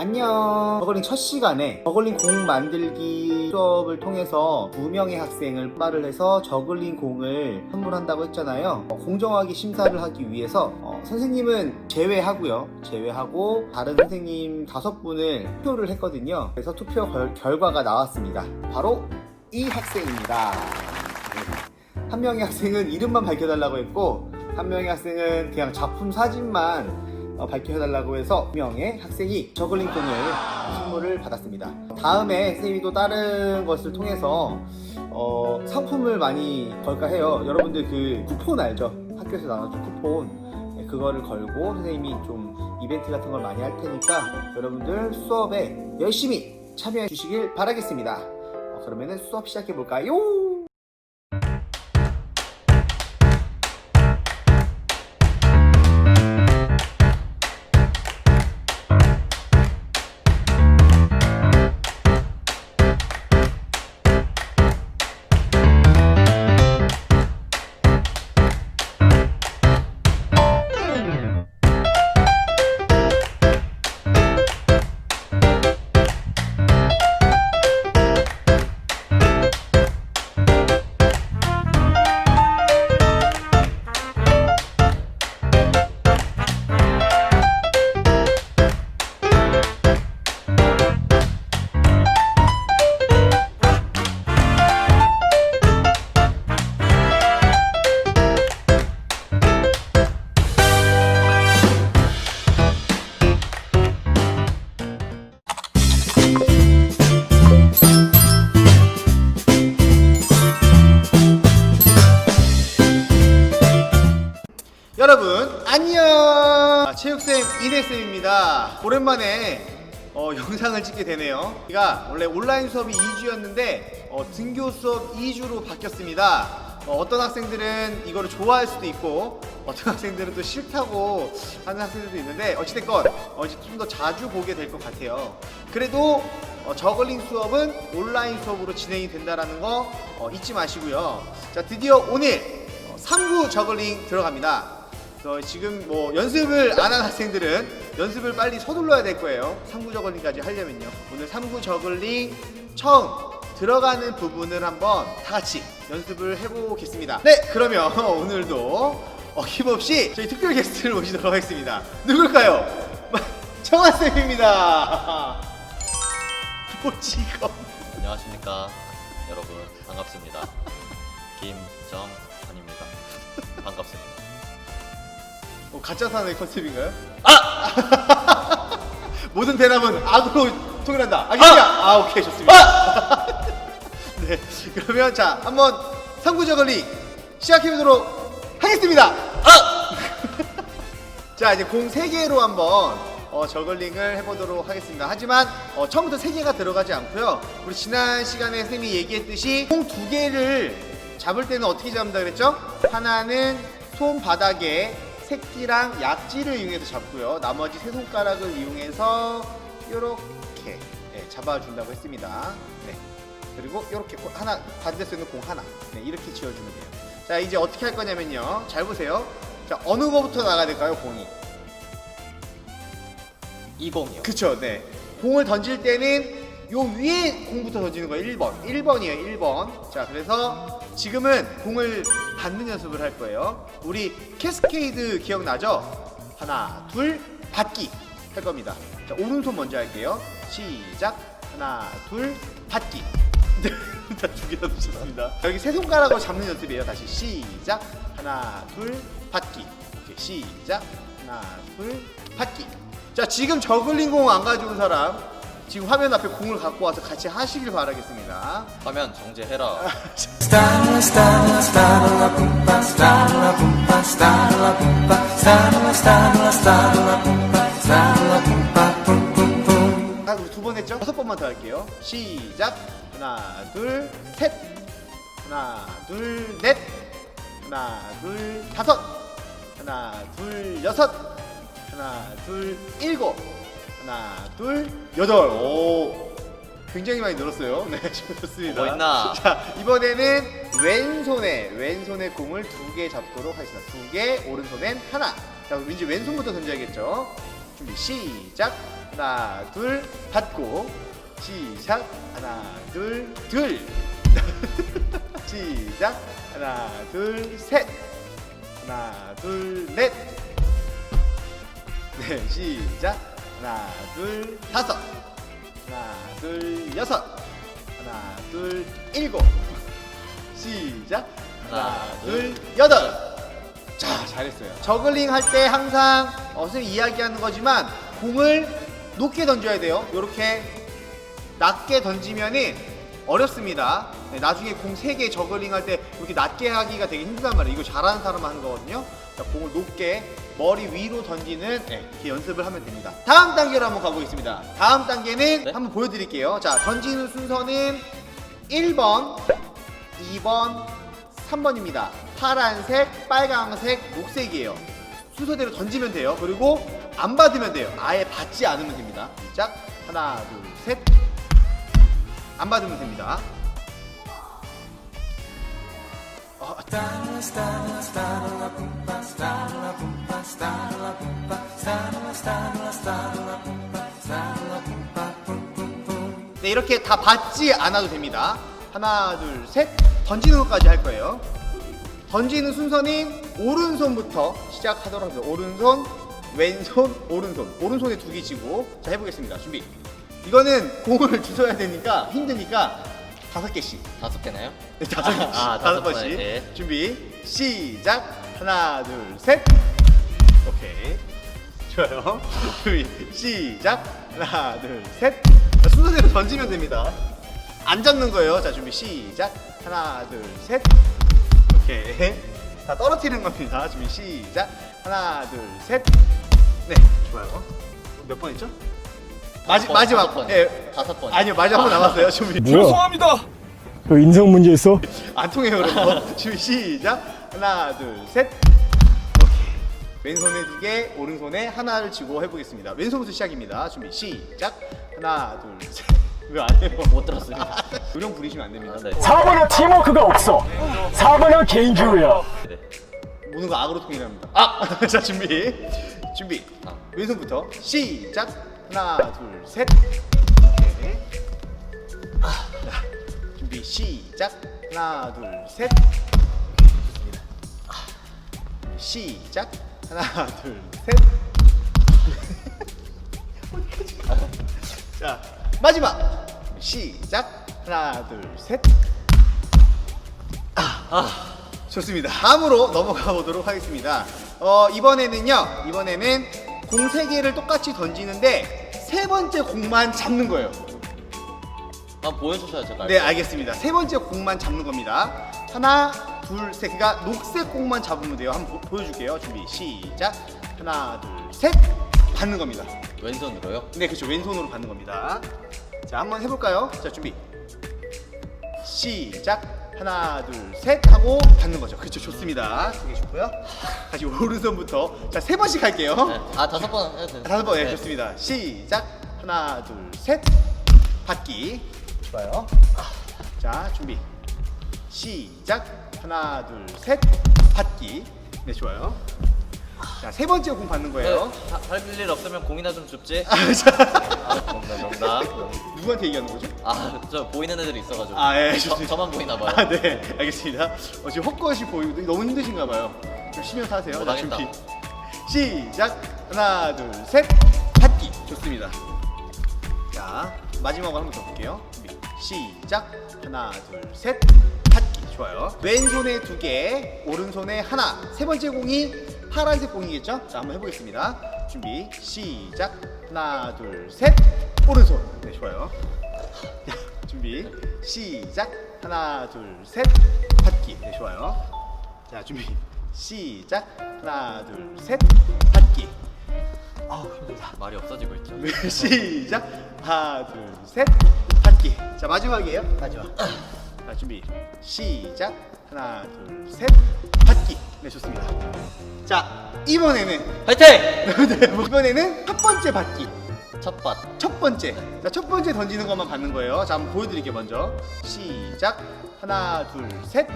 안녕. 저글링 첫 시간에 저글링 공 만들기 수업을 통해서 두 명의 학생을 말을 해서 저글링 공을 선물한다고 했잖아요. 어, 공정하게 심사를 하기 위해서 어, 선생님은 제외하고요. 제외하고 다른 선생님 다섯 분을 투표를 했거든요. 그래서 투표 결, 결과가 나왔습니다. 바로 이 학생입니다. 네. 한 명의 학생은 이름만 밝혀달라고 했고 한 명의 학생은 그냥 작품 사진만 어, 밝혀달라고 해서 두 명의 학생이 저글링 콘을 선물을 받았습니다. 다음에 선생님이 또 다른 것을 통해서 어, 상품을 많이 걸까 해요. 여러분들 그 쿠폰 알죠? 학교에서 나눠준 쿠폰 네, 그거를 걸고 선생님이 좀 이벤트 같은 걸 많이 할 테니까 여러분들 수업에 열심히 참여해 주시길 바라겠습니다. 어, 그러면은 수업 시작해 볼까요? 체육쌤 이대쌤입니다. 오랜만에 어, 영상을 찍게 되네요. 제가 원래 온라인 수업이 2주였는데 어, 등교 수업 2주로 바뀌었습니다. 어, 떤 학생들은 이거를 좋아할 수도 있고 어떤 학생들은 또 싫다고 하는 학생들도 있는데 어찌됐건 어, 이제 좀더 자주 보게 될 것 같아요. 그래도 어, 저글링 수업은 온라인 수업으로 진행이 된다는 거 어, 잊지 마시고요. 자 드디어 오늘 어, 3구 저글링 들어갑니다 그래서 지금 뭐 연습을 안 한 학생들은 연습을 빨리 서둘러야 될 거예요. 3구 저글링까지 하려면요. 오늘 3구 저글링 처음 들어가는 부분을 한번 다 같이 연습을 해보겠습니다. 네, 그러면 오늘도 어, 힘없이 저희 특별 게스트를 모시도록 하겠습니다. 누굴까요? 청아쌤입니다. 뭐지금? 안녕하십니까 여러분 반갑습니다 김정환입니다 반갑습니다 어, 가짜 사나이 컨셉인가요? 아! 모든 대답은 악으로 통일한다. 알겠냐? 아, 오케이 좋습니다. 네, 그러면 자 한번 삼구 저글링 시작해 보도록 하겠습니다. 자 이제 공 3개로 한번 어, 저글링을 해보도록 하겠습니다. 하지만 어, 처음부터 3개가 들어가지 않고요. 우리 지난 시간에 선생님이 얘기했듯이 공 2개를 잡을 때는 어떻게 잡는다 그랬죠? 하나는 손바닥에 새끼랑 약지를 이용해서 잡고요. 나머지 세 손가락을 이용해서 이렇게 잡아준다고 했습니다. 네. 그리고 이렇게 하나 반대서 있는 공 하나 네, 이렇게 지어주면 돼요. 자 이제 어떻게 할 거냐면요. 잘 보세요. 자 어느 거부터 나가야 될까요, 공이? 20이요 그쵸, 네. 공을 던질 때는 요 위에 공부터 던지는 거예요. 1번. 1번이에요, 1번. 자, 그래서 지금은 공을 받는 연습을 할 거예요. 우리 캐스케이드 기억나죠? 하나, 둘, 받기 할 겁니다. 자, 오른손 먼저 할게요. 시작. 하나, 둘, 받기. 다두 개나 놓쳤습니다. 여기 세 손가락으로 잡는 연습이에요. 다시 시작. 하나, 둘, 받기. 오케이, 시작. 하나, 둘, 받기. 자, 지금 저글링 공 안 가져온 사람 지금 화면 앞에 공을 갖고 와서 같이 하시길 바라겠습니다. 화면 pumpa, pumpa, pumpa, pumpa, pumpa, pum, pum, pum. 아, 우리 두 번 했죠? 다섯 번만 더 할게요. 시작. 하나, 둘, 셋. 하나, 둘, 넷. 하나, 둘, 다섯. 하나, 둘, 여섯. 하나, 둘, 일곱. 하나, 둘, 여덟. 오. 굉장히 많이 늘었어요. 네, 좋습니다. 뭐 있나? 자, 이번에는 왼손에, 왼손에 공을 두 개 잡도록 하겠습니다. 두 개, 오른손엔 하나. 자, 왠지 왼손부터 던져야겠죠? 준비, 시작. 하나 둘 받고 시작 하나 둘 둘 시작 하나 둘 셋 하나 둘 넷 네 시작 하나 둘 다섯. 하나 둘 여섯. 하나 둘 일곱. 시작. 하나 둘 여덟. 자 잘했어요. 저글링 할 때 항상 어서 이야기하는 거지만 공을 높게 던져야 돼요. 요렇게 낮게 던지면은 어렵습니다. 네, 나중에 공 3개 저글링 할 때 이렇게 낮게 하기가 되게 힘들단 말이에요. 이거 잘하는 사람만 하는 거거든요. 자, 공을 높게 머리 위로 던지는 네, 이렇게 연습을 하면 됩니다. 다음 단계로 한번 가보겠습니다. 다음 단계는 네. 한번 보여드릴게요. 자 던지는 순서는 1번 2번 3번입니다. 파란색 빨강색 녹색이에요. 순서대로 던지면 돼요. 그리고 안 받으면 돼요. 아예 받지 않으면 됩니다. 시작. 하나 둘 셋 안 받으면 됩니다 네 이렇게 다 받지 않아도 됩니다. 하나 둘 셋. 던지는 것까지 할 거예요. 던지는 순서는 오른손부터 시작하도록 하죠. 오른손 왼손 오른손. 오른손에 두개 쥐고. 자 해보겠습니다. 준비. 이거는 공을 주셔야 되니까 힘드니까 다섯 개씩. 다섯 개나요? 네, 다섯 개씩. 아, 다섯 다섯 번씩. 번, 네. 준비 시작. 하나 둘 셋. 오케이. 좋아요. 준비 시작. 하나 둘셋. 순서대로 던지면 됩니다. 안 잡는 거예요. 자 준비 시작. 하나 둘 셋. 오케이. 다 떨어뜨리는 겁니다. 준비 시작. 하나 둘 셋 네 좋아요. 몇번 했죠? 마지, 번, 마지막 번. 예. 다섯 번. 아니요 마지막 번 남았어요 준비 죄송합니다. 그 인성 문제 있어? 안 통해요 여러분 준비 시작 하나 둘 셋 오케이 왼손에 두 개 오른손에 하나를 쥐고 해보겠습니다 왼손부터 시작입니다 준비 시작 하나 둘 셋 왜 안 해요 못 들었습니다. 요령 부리시면 안 됩니다 네. 4번은 팀워크가 없어. 4번은 개인주의야. 네. 모든 거 악으로 통일합니다 아! 자 준비 준비 아. 왼손부터 시작 하나 둘 셋. 오케이. 아, 자, 준비 시작. 하나 둘 셋. 좋습니다. 아, 시작. 하나 둘셋. 자 마지막. 시작. 하나 둘셋. 좋습니다. 다음으로 넘어가 보도록 하겠습니다. 어, 이번에는요, 이번에는 공 세 개를 똑같이 던지는데 세 번째 공만 잡는 거예요. 한번 보여주셔야죠. 날. 네, 알겠습니다. 세 번째 공만 잡는 겁니다. 하나, 둘, 셋. 그러니까 녹색 공만 잡으면 돼요. 한번 보, 여줄게요 준비, 시작. 하나, 둘, 셋. 받는 겁니다. 왼손으로요? 네, 그렇죠. 왼손으로 받는 겁니다. 자, 한번 해볼까요? 자, 준비. 시작. 하나, 둘, 셋 하고 받는 거죠. 그렇죠. 좋습니다. 되게 좋고요. 다시 오른손부터. 자, 세 번씩 할게요. 네. 아 다섯 번 해도 돼요. 다섯 번, 네, 네. 좋습니다. 시작. 하나, 둘, 셋. 받기. 좋아요. 자, 준비. 시작. 하나, 둘, 셋. 받기. 네, 좋아요. 자, 세 번째 공 받는 거예요. 네. 하- 할일 없으면 공이나 좀 줍지. 아, 자, 아, 농담, 농담. 누구한테 얘기하는 거죠? 아, 저 보이는 애들이 있어가지고. 아, 예, 저, 좋습니다. 저만 보이나 봐요. 아, 네, 알겠습니다. 어, 지금 헛것이 보이고 너무 힘드신가 봐요. 좀 쉬면서 하세요. 자, 못하겠다. 준비. 시작. 하나, 둘, 셋. 받기. 좋습니다. 자, 마지막으로 한 번 더 볼게요. 준비. 시작. 하나, 둘, 셋. 받기. 좋아요. 왼손에 두 개, 오른손에 하나. 세 번째 공이 파란색 공이겠죠? 자, 한번 해보겠습니다. 준비. 시작. 하나, 둘, 셋. 오른손. 네, 좋아요. 자, 준비. 시작. 하나, 둘, 셋. 받기. 네, 좋아요. 자, 준비. 시작. 하나, 둘, 셋. 받기. 아우, 힘들다. 말이 없어지고 있죠. 네, 시작. 하나, 둘, 셋. 받기. 자, 마지막이에요. 마지막. 자, 준비. 시작. 하나, 둘, 셋. 받기. 네, 좋습니다. 자, 이번에는 화이팅! 네, 이번에는 첫 번째 받기. 첫밭. 첫 번째. 자, 첫 번째 던지는 것만 받는 거예요. 자, 한번 보여드릴게요, 먼저. 시작. 하나, 둘, 셋.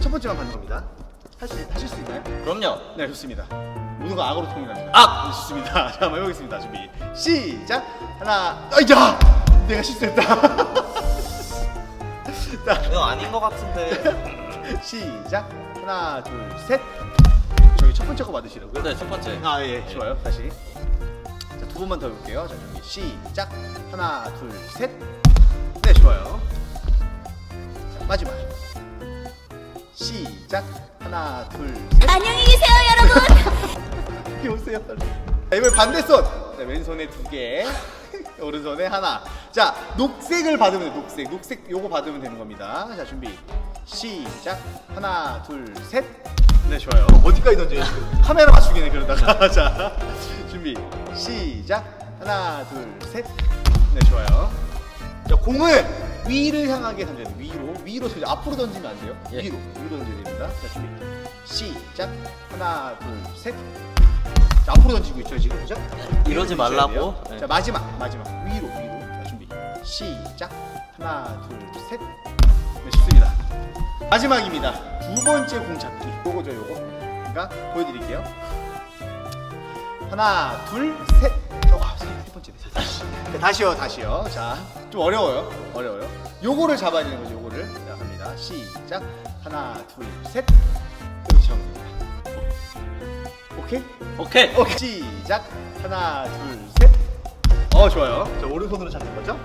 첫 번째만 받는 겁니다. 할 수, 하실 수 있나요? 그럼요. 네, 좋습니다. 모든 거 악으로 통일합니다. 악! 좋습니다. 자, 한번 해보겠습니다. 준비. 시작. 하나, 아 야! 내가 실수했다. 자, 이거 아닌 것 같은데. 시작. 하나, 둘, 셋. 저기 첫 번째 거 받으시라고요? 네, 첫 번째. 아, 예, 좋아요. 다시. 자, 두 번만 더 해볼게요. 자, 준비. 시작. 하나, 둘, 셋. 네, 좋아요. 자, 마지막. 시작. 하나, 둘, 셋. 안녕히 계세요, 여러분. 여기 오세요. 빨리. 자, 이번에 반대손. 자, 왼손에 두 개. 오른손에 하나. 자, 녹색을 받으면 돼요. 녹색. 녹색 요거 받으면 되는 겁니다. 자, 준비. 시작. 하나, 둘, 셋. 네, 좋아요. 어디까지 던져요? 지금? 카메라 맞추기네 그러다가. 자, 준비. 시작. 하나, 둘, 셋. 네, 좋아요. 자, 공을 위를 향하게 던져야 돼요. 위로. 위로 던져. 앞으로 던지면 안 돼요. 예. 위로. 위로 던져야 됩니다. 자, 준비. 시작. 하나, 둘, 셋. 자, 앞으로 던지고 있죠, 지금. 그죠? 이러지 말라고? 네. 자, 마지막. 마지막. 위로, 위로. 자, 준비. 시작. 하나, 둘, 셋. 네, 좋습니다. 마지막입니다. 두 번째 공 잡기. 요거죠, 요거. 그러니까 보여드릴게요. 하나, 둘, 셋. 어, 아, 세, 세 번째. 자, 다시요, 다시요. 자, 좀 어려워요. 어려워요. 요거를 잡아야 되는 거죠, 요거를. 자, 갑니다. 시작. 하나, 둘, 셋. 됩니다. 오케이? 오케이. 오케이. 시작. 하나, 둘, 셋. 어, 좋아요. 자, 오른손으로 잡는 거죠?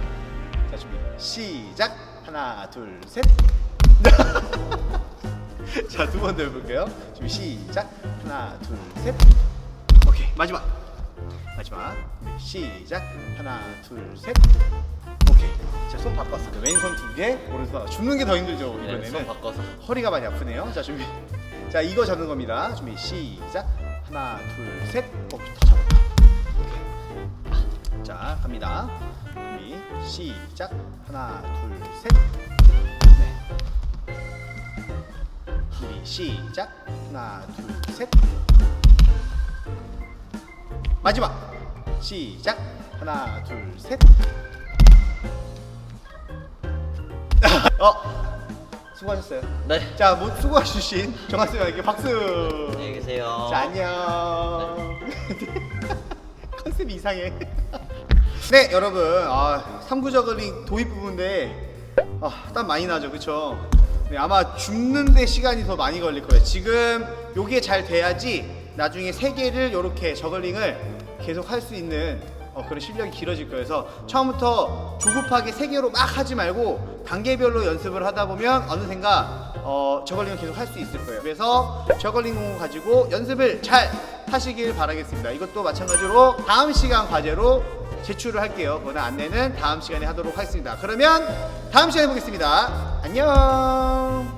자, 준비. 시작. 하나, 둘, 셋. 자, 두 번 더 해볼게요. 준비. 시작. 하나, 둘, 셋. 오케이. 마지막. 마지막. 시작. 하나, 둘, 셋. 오케이. 자, 손 바꿨어요. 왼손 두 개, 오른손 하나. 줍는 게 더 힘들죠, 네, 이번에는. 손 바꿔서. 허리가 많이 아프네요. 자 준비. 자 이거 잡는 겁니다. 준비 시작. 하나 둘 셋. 어, 다 잡았다. 오케이. 자 갑니다. 준비 시작. 하나 둘 셋. 네. 준비 시작. 하나 둘 셋. 마지막 시작. 하나 둘 셋. 어 수고하셨어요. 네. 자, 뭐 수고하신 정학생에게 박수. 안녕히 계세요. 자, 안녕. 컨셉이 이상해. 네, 여러분. 아, 3구 저글링 도입 부분인데 아, 땀 많이 나죠. 그쵸 네, 아마 죽는데 시간이 더 많이 걸릴 거예요. 지금 요게 잘 돼야지 나중에 세 개를 요렇게 저글링을 계속 할 수 있는 어, 그런 실력이 길어질. 그래서 처음부터 조급하게 세 개로 막 하지 말고 단계별로 연습을 하다 보면 어느샌가 어, 저글링을 계속 할 수 있을 거예요. 그래서 저글링 공을 가지고 연습을 잘 하시길 바라겠습니다. 이것도 마찬가지로 다음 시간 과제로 제출을 할게요. 그거는 안내는 다음 시간에 하도록 하겠습니다. 그러면 다음 시간에 보겠습니다. 안녕.